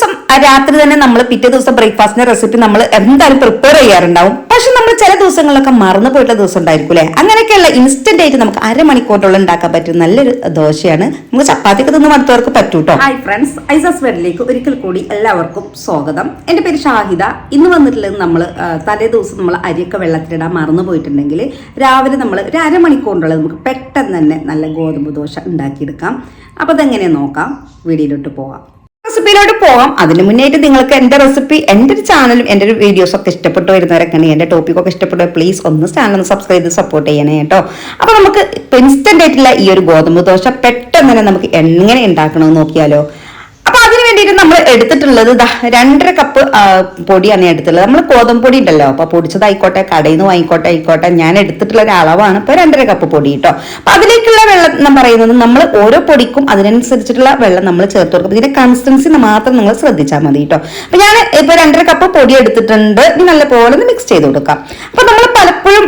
ദിവസം രാത്രി തന്നെ നമ്മൾ പിറ്റേ ദിവസം ബ്രേക്ക്ഫാസ്റ്റിന്റെ റെസിപ്പി നമ്മൾ എന്തായാലും പ്രിപ്പയർ ചെയ്യാറുണ്ടാവും. പക്ഷെ നമ്മൾ ചില ദിവസങ്ങളിലൊക്കെ മറന്നു പോയിട്ടുള്ള ദിവസം ഉണ്ടായിരിക്കും അല്ലേ? അങ്ങനെയൊക്കെയുള്ള ഇൻസ്റ്റന്റ് ആയിട്ട് നമുക്ക് അരമണിക്കൂറുള്ള ഉണ്ടാക്കാൻ പറ്റും നല്ലൊരു ദോശയാണ്. നമുക്ക് ചപ്പാത്തിയൊക്കെ തിന്ന് മടുത്തവർക്ക് പറ്റൂട്ടോ? ഹായ് ഫ്രണ്ട്സ് ഐസസ് വെറിലേക്ക് ഒരിക്കൽ കൂടി എല്ലാവർക്കും സ്വാഗതം. എന്റെ പേര് ഷാഹിദ. ഇന്ന് വന്നിട്ടുള്ളത് നമ്മൾ തലേ ദിവസം നമ്മൾ അരിയൊക്കെ വെള്ളത്തിലിടാൻ മറന്നു പോയിട്ടുണ്ടെങ്കിൽ രാവിലെ നമ്മൾ ഒരു അരമണിക്കൂറിനുള്ളത് നമുക്ക് പെട്ടെന്ന് തന്നെ നല്ല ഗോതമ്പ് ദോശ ഉണ്ടാക്കിയെടുക്കാം. അപ്പോൾ അതെങ്ങനെ നോക്കാം. വീഡിയോയിലോട്ട് പോവാം. റെസിപ്പിയിലോട്ട് പോകാം അതിന് മുന്നേറ്റ് നിങ്ങൾക്ക് എന്റെ റെസിപ്പി എന്റെ ഒരു ചാനലും എന്റെ ഒരു വീഡിയോസ് ഒക്കെ ഇഷ്ടപ്പെട്ടു വരുന്നവരൊക്കെ എന്റെ ടോപ്പിക്കൊക്കെ ഇഷ്ടപ്പെട്ടു പ്ലീസ് ഒന്ന് ചാനൽ ഒന്ന് സബ്സ്ക്രൈബ് ചെയ്ത് സപ്പോർട്ട് ചെയ്യണേ കേട്ടോ. അപ്പോൾ നമുക്ക് ഇൻസ്റ്റന്റ് ആയിട്ടുള്ള ഈ ഒരു ഗോതമ്പ് ദോശ പെട്ടെന്ന് തന്നെ നമുക്ക് എങ്ങനെ ഉണ്ടാക്കണമെന്ന് നോക്കിയാലോ? അതിന് വേണ്ടിയിട്ട് നമ്മൾ എടുത്തിട്ടുള്ളത് ദാ രണ്ടര കപ്പ് പൊടിയാണ് എടുത്തിട്ടുള്ളത്. നമ്മൾ ഗോതമ്പൊടി ഉണ്ടല്ലോ അപ്പൊ പൊടിച്ചതായിക്കോട്ടെ കടയിൽ നിന്ന് വാങ്ങിക്കോട്ടെ ആയിക്കോട്ടെ ഞാൻ എടുത്തിട്ടുള്ള ഒരു അളവാണ് ഇപ്പൊ രണ്ടര കപ്പ് പൊടി കേട്ടോ അപ്പൊ അതിലേക്കുള്ള വെള്ളം എന്ന് പറയുന്നത് നമ്മൾ ഓരോ പൊടിക്കും അതിനനുസരിച്ചിട്ടുള്ള വെള്ളം നമ്മൾ ചേർത്ത് കൊടുക്കും. ഇതിന്റെ കൺസിസ്റ്റൻസി മാത്രം നിങ്ങൾ ശ്രദ്ധിച്ചാൽ മതി കേട്ടോ അപ്പൊ ഞാൻ ഇപ്പൊ രണ്ടര കപ്പ് പൊടി എടുത്തിട്ടുണ്ട്. നല്ല ഒന്ന് മിക്സ് ചെയ്ത് കൊടുക്കാം. അപ്പൊ നമ്മൾ പലപ്പോഴും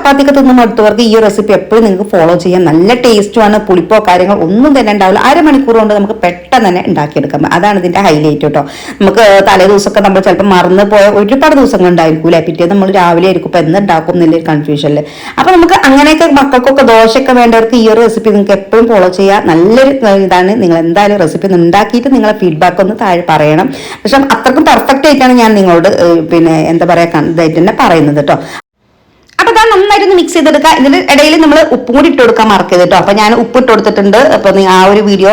ചപ്പാത്തിയൊക്കെ തിന്ന് അടുത്തവർക്ക് ഈ റെസിപ്പി എപ്പോഴും നിങ്ങൾക്ക് ഫോളോ ചെയ്യാം. നല്ല ടേസ്റ്റുമാണ് പുളിപ്പോ കാര്യങ്ങൾ ഒന്നും തന്നെ ഉണ്ടാവില്ല അരമണിക്കൂർ കൊണ്ട് നമുക്ക് പെട്ടെന്ന് തന്നെ ഉണ്ടാക്കിയെടുക്കാം. അതാണ് ഇതിന്റെ ഹൈലൈറ്റ് കേട്ടോ നമുക്ക് തലേ ദിവസമൊക്കെ നമ്മൾ ചിലപ്പോൾ മറന്നു പോയ ഒരുപാട് ദിവസങ്ങൾ ഉണ്ടായിരിക്കും അല്ലെ പിറ്റേ നമ്മൾ രാവിലെ ആയിരിക്കും ഇപ്പൊ എന്ന് ഉണ്ടാക്കും എന്നുള്ളൊരു കൺഫ്യൂഷനിൽ അപ്പൊ നമുക്ക് അങ്ങനെയൊക്കെ മക്കൾക്കൊക്കെ ദോശയൊക്കെ വേണ്ടവർക്ക് ഈ ഒരു റെസിപ്പി നിങ്ങൾക്ക് എപ്പോഴും ഫോളോ ചെയ്യാം. നല്ലൊരു ഇതാണ്. നിങ്ങൾ എന്തായാലും റെസിപ്പി ഉണ്ടാക്കിയിട്ട് നിങ്ങളെ ഫീഡ്ബാക്ക് ഒന്ന് താഴെ പറയണം. പക്ഷെ അത്രക്കും പെർഫെക്റ്റ് ആയിട്ടാണ് ഞാൻ നിങ്ങളോട് പിന്നെ എന്താ പറയാ ഇതായിട്ട് തന്നെ പറയുന്നത് കേട്ടോ അപ്പൊ നന്നായിട്ട് മിക്സ് ചെയ്തെടുക്കുക. ഇതിന് ഇടയിൽ നമ്മൾ ഉപ്പും കൂടി ഇട്ട് കൊടുക്കാൻ മറക്കരുത് കേട്ടോ അപ്പൊ ഞാൻ ഉപ്പ് ഇട്ട് കൊടുത്തിട്ടുണ്ട്. അപ്പൊ ആ ഒരു വീഡിയോ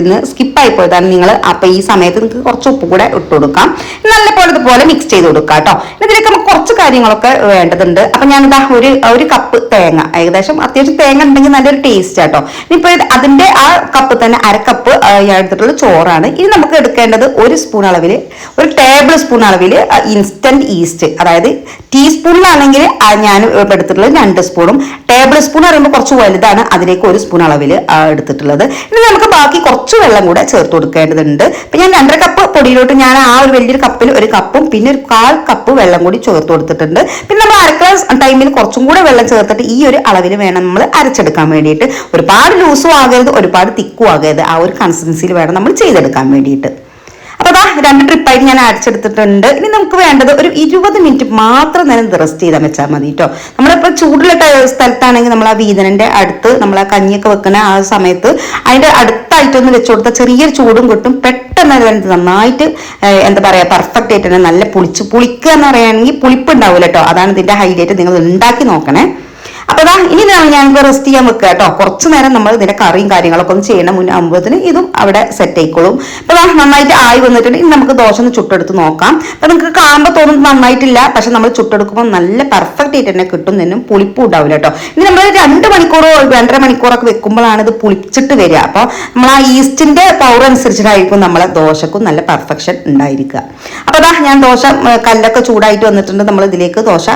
ഇതിന് സ്കിപ്പ് ആയി പോയതാണ്. നിങ്ങൾ അപ്പൊ ഈ സമയത്ത് നിങ്ങൾക്ക് കുറച്ച് ഉപ്പ് കൂടെ ഇട്ട് കൊടുക്കാം. നല്ല പോലെ ഇതുപോലെ മിക്സ് ചെയ്ത് കൊടുക്കാം കേട്ടോ ഇതിലേക്ക് നമുക്ക് കുറച്ച് കാര്യങ്ങളൊക്കെ വേണ്ടതുണ്ട്. അപ്പൊ ഞാനിതാ ഒരു ഒരു കപ്പ് തേങ്ങ. ഏകദേശം അത്യാവശ്യം തേങ്ങ ഉണ്ടെങ്കിൽ നല്ലൊരു ടേസ്റ്റ് ആട്ടോ ഇനിയിപ്പോ അതിന്റെ ആ കപ്പ് തന്നെ അരക്കപ്പ് എടുത്തിട്ടുള്ള ചോറാണ്. ഇനി നമുക്ക് എടുക്കേണ്ടത് ഒരു സ്പൂൺ അളവിൽ ഒരു ടേബിൾ സ്പൂൺ അളവിൽ ഇൻസ്റ്റന്റ് ഈസ്റ്റ് അതായത് ടീസ്പൂണിലാണെങ്കിൽ ഞാൻ എടുത്തിട്ടുള്ളത് രണ്ട് സ്പൂണും. ടേബിൾ സ്പൂൺ പറയുമ്പോൾ കുറച്ച് വലുതാണ്. അതിലേക്ക് ഒരു സ്പൂൺ അളവിൽ എടുത്തിട്ടുള്ളത്. ഇനി നമുക്ക് ബാക്കി കുറച്ച് വെള്ളം കൂടെ ചേർത്ത് കൊടുക്കേണ്ടതുണ്ട്. ഇപ്പം ഞാൻ രണ്ടര കപ്പ് പൊടിയിലോട്ട് ഞാൻ ആ ഒരു വലിയൊരു കപ്പിൽ ഒരു കപ്പും പിന്നെ ഒരു കാൽ കപ്പ് വെള്ളം കൂടി ചേർത്ത് കൊടുത്തിട്ടുണ്ട്. പിന്നെ നമ്മൾ അരക്കള ടൈമിൽ കുറച്ചും കൂടെ വെള്ളം ചേർത്തിട്ട് ഈ ഒരു അളവിൽ വേണം നമ്മൾ അരച്ചെടുക്കാൻ വേണ്ടിയിട്ട്. ഒരുപാട് ലൂസും ആകരുത് ഒരുപാട് തിക്കും ആകരുത്. ആ ഒരു കൺസിസ്റ്റൻസിയിൽ വേണം നമ്മൾ ചെയ്തെടുക്കാൻ വേണ്ടിയിട്ട്. അതാ രണ്ട് ട്രിപ്പായിട്ട് ഞാൻ അരച്ചെടുത്തിട്ടുണ്ട് ഇനി നമുക്ക് വേണ്ടത് ഒരു ഇരുപത് മിനിറ്റ് മാത്രം നേരം റെസ്റ്റ് ചെയ്താൽ വെച്ചാൽ മതി കേട്ടോ നമ്മളിപ്പോ ചൂടുള്ള സ്ഥലത്താണെങ്കിൽ നമ്മൾ ആ വീതനന്റെ അടുത്ത് നമ്മൾ ആ കഞ്ഞിയൊക്കെ വെക്കുന്ന ആ സമയത്ത് അതിന്റെ അടുത്തായിട്ടൊന്ന് വെച്ച് കൊടുത്താൽ ചെറിയൊരു ചൂടും കിട്ടും. പെട്ടെന്ന് അത് നന്നായിട്ട് എന്താ പറയാ പെർഫെക്റ്റ് ആയിട്ട് തന്നെ നല്ല പുളിച്ച് പുളിക്കുക എന്ന് പറയുകയാണെങ്കിൽ പുളിപ്പ് ഉണ്ടാവില്ല കേട്ടോ അതാണ് ഇതിന്റെ ഹൈലൈറ്റ് നിങ്ങൾ ഉണ്ടാക്കി നോക്കണേ. അപ്പൊ ദാ ഇനി ഞാൻ റെസ്റ്റ് ചെയ്യാൻ വെക്കുക കേട്ടോ. കുറച്ച് നേരം നമ്മൾ ഇതിന്റെ കറിയും കാര്യങ്ങളൊക്കെ ഒന്ന് ചെയ്യണം. മുന്നേ ആകുമ്പോഴത്തിന് ഇതും അവിടെ സെറ്റ് ആയിക്കോളും. അപ്പൊ ദാ നന്നായിട്ട് ആയി വന്നിട്ടുണ്ട്. ഇനി നമുക്ക് ദോശ ഒന്ന് ചുട്ടെടുത്ത് നോക്കാം. അപ്പൊ നിങ്ങൾക്ക് കാണുമ്പോൾ തോന്നുന്നത് നന്നായിട്ടില്ല. പക്ഷെ നമ്മൾ ചുട്ടെടുക്കുമ്പോൾ നല്ല പെർഫെക്റ്റ് ആയിട്ട് തന്നെ കിട്ടും. നിന്നും പുളിപ്പും ഉണ്ടാവില്ല കേട്ടോ. ഇനി നമ്മൾ രണ്ട് മണിക്കൂറോ രണ്ടര മണിക്കൂറൊക്കെ വെക്കുമ്പോഴാണ് ഇത് പുളിച്ചിട്ട് വരിക. അപ്പൊ നമ്മൾ ആ ഈസ്റ്റിന്റെ പവർ അനുസരിച്ചിട്ടായിരിക്കും നമ്മളെ ദോശക്കും നല്ല പെർഫെക്ഷൻ ഉണ്ടായിരിക്കുക. അപ്പൊ ദാ ഞാൻ ദോശ കല്ലൊക്കെ ചൂടായിട്ട് വന്നിട്ടുണ്ട്. നമ്മൾ ഇതിലേക്ക് ദോശ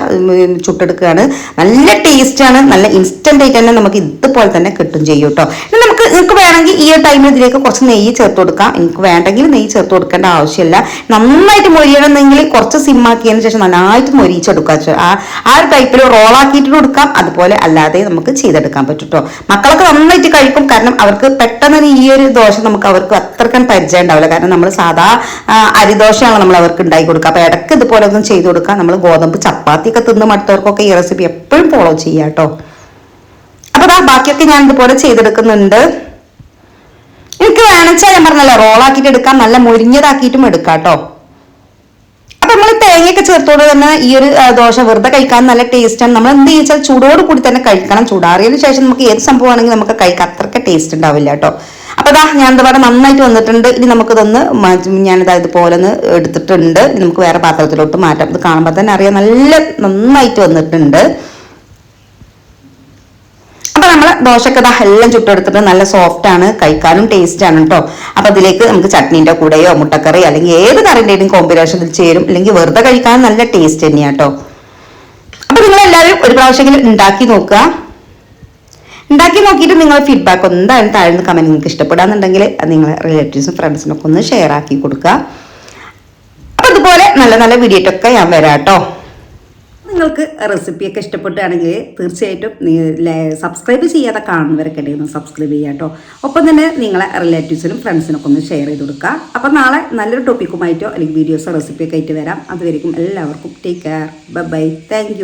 ചുട്ടെടുക്കുകയാണ്. നല്ല ടേസ്റ്റ് ആണ്. നല്ല ഇൻസ്റ്റന്റ് ആയിട്ട് തന്നെ നമുക്ക് ഇതുപോലെ തന്നെ കിട്ടും ചെയ്യും കേട്ടോ. ഇനി നമുക്ക് നിങ്ങൾക്ക് വേണമെങ്കിൽ ഈ ഒരു ടൈമിൽ ഇതിലേക്ക് കുറച്ച് നെയ്യ് ചേർത്ത് കൊടുക്കാം. എനിക്ക് വേണ്ടെങ്കിൽ നെയ്യ് ചേർത്ത് കൊടുക്കേണ്ട ആവശ്യമില്ല. നന്നായിട്ട് മൊരിയണമെന്നെങ്കിൽ കുറച്ച് സിമ്മാക്കിയതിന് ശേഷം നന്നായിട്ട് മൊരിയിച്ചെടുക്കാം ചെ- ആ ആ ഒരു ടൈപ്പിൽ റോളാക്കിയിട്ട് കൊടുക്കാം. അതുപോലെ അല്ലാതെ നമുക്ക് ചെയ്തെടുക്കാൻ പറ്റും കേട്ടോ മക്കളൊക്കെ നന്നായിട്ട് കഴിക്കും. കാരണം അവർക്ക് പെട്ടെന്ന് ഈ ഒരു ദോശ നമുക്ക് അവർക്ക് അത്രക്കാൻ പരിചയം ഉണ്ടാവില്ല. കാരണം നമ്മൾ സാധാ അരി അരിദോശയാണ് നമ്മൾ അവർക്ക് ഉണ്ടാക്കി കൊടുക്കുക. അപ്പൊ ഇടയ്ക്ക് ഇതുപോലെ ഒന്നും ചെയ്ത് കൊടുക്കാം നമ്മൾ ഗോതമ്പ് ചപ്പാത്തി ഒക്കെ തിന്ന് മടുത്തവർക്കൊക്കെ ഈ റെസിപ്പി എപ്പോഴും ഫോളോ ചെയ്യാം കേട്ടോ അപ്പൊ ദാ ബാക്കിയൊക്കെ ഞാൻ ഇതുപോലെ ചെയ്തെടുക്കുന്നുണ്ട്. എനിക്ക് വേണമെച്ചാൽ ഞാൻ പറഞ്ഞല്ലോ റോളാക്കിയിട്ട് എടുക്കാം നല്ല മുരിഞ്ഞതാക്കിയിട്ടും എടുക്കാം കേട്ടോ അപ്പൊ നമ്മൾ തേങ്ങയൊക്കെ ചേർത്തോട് തന്നെ ഈ ഒരു ദോശ വെറുതെ കഴിക്കാൻ നല്ല ടേസ്റ്റാണ് നമ്മൾ എന്ത് ചോദിച്ചാൽ ചൂടോട് കൂടി തന്നെ കഴിക്കണം. ചൂടാറിയതിനു ശേഷം നമുക്ക് ഏത് സംഭവമാണെങ്കിൽ നമുക്ക് കഴിക്കാൻ അത്രയ്ക്ക് ടേസ്റ്റ് ഉണ്ടാവില്ല കേട്ടോ. അപ്പൊ ദാ ഞാൻ എന്താ പറയുക നന്നായിട്ട് വന്നിട്ടുണ്ട്. ഇനി നമുക്കിതൊന്ന് ഞാനിതാ ഇതുപോലെ ഒന്ന് എടുത്തിട്ടുണ്ട്. നമുക്ക് വേറെ പാത്രത്തിലോട്ട് മാറ്റാം. ഇത് കാണുമ്പോൾ തന്നെ അറിയാം നല്ല നന്നായിട്ട് വന്നിട്ടുണ്ട്. നമ്മൾ ദോശക്കഥ എല്ലാം ചുട്ടെടുത്തിട്ട് നല്ല സോഫ്റ്റ് ആണ്. കഴിക്കാനും ടേസ്റ്റ് ആണ് കേട്ടോ അപ്പൊ അതിലേക്ക് നമുക്ക് ചട്നീന്റെ കൂടെയോ മുട്ടക്കറി അല്ലെങ്കിൽ ഏത് കറിന്റെയും കോമ്പിനേഷൻ ചേരും. അല്ലെങ്കിൽ വെറുതെ കഴിക്കാൻ നല്ല ടേസ്റ്റ് തന്നെയാണ് കേട്ടോ അപ്പൊ നിങ്ങൾ എല്ലാവരും ഒരു പ്രാവശ്യമെങ്കിലും ഉണ്ടാക്കി നോക്കുക. ഉണ്ടാക്കി നോക്കിയിട്ട് നിങ്ങൾ ഫീഡ്ബാക്ക് എന്തായാലും താഴ്ന്ന് കമന്റ് നിങ്ങൾക്ക് ഇഷ്ടപ്പെടാന്നുണ്ടെങ്കിൽ അത് നിങ്ങൾ റിലേറ്റീവ്സും ഫ്രണ്ട്സിനൊക്കെ ഒന്ന് ഷെയർ ആക്കി കൊടുക്കുക. അപ്പൊ ഇതുപോലെ നല്ല നല്ല വീഡിയോട്ടൊക്കെ ഞാൻ വരാം കേട്ടോ നിങ്ങൾക്ക് റെസിപ്പിയൊക്കെ ഇഷ്ടപ്പെട്ടുകയാണെങ്കിൽ തീർച്ചയായിട്ടും സബ്സ്ക്രൈബ് ചെയ്യാതെ കാണുന്നവരൊക്കെ ഒന്ന് സബ്സ്ക്രൈബ് ചെയ്യാം കേട്ടോ. ഒപ്പം തന്നെ നിങ്ങളെ റിലേറ്റീവ്സിനും ഫ്രണ്ട്സിനൊക്കെ ഒന്ന് ഷെയർ ചെയ്ത് കൊടുക്കുക. അപ്പം നാളെ നല്ലൊരു ടോപ്പിക്കുമായിട്ടോ അല്ലെങ്കിൽ വീഡിയോസോ റെസിപ്പിയൊക്കെ ആയിട്ട് വരാം. അതുവരെയും എല്ലാവർക്കും take care bye bye thank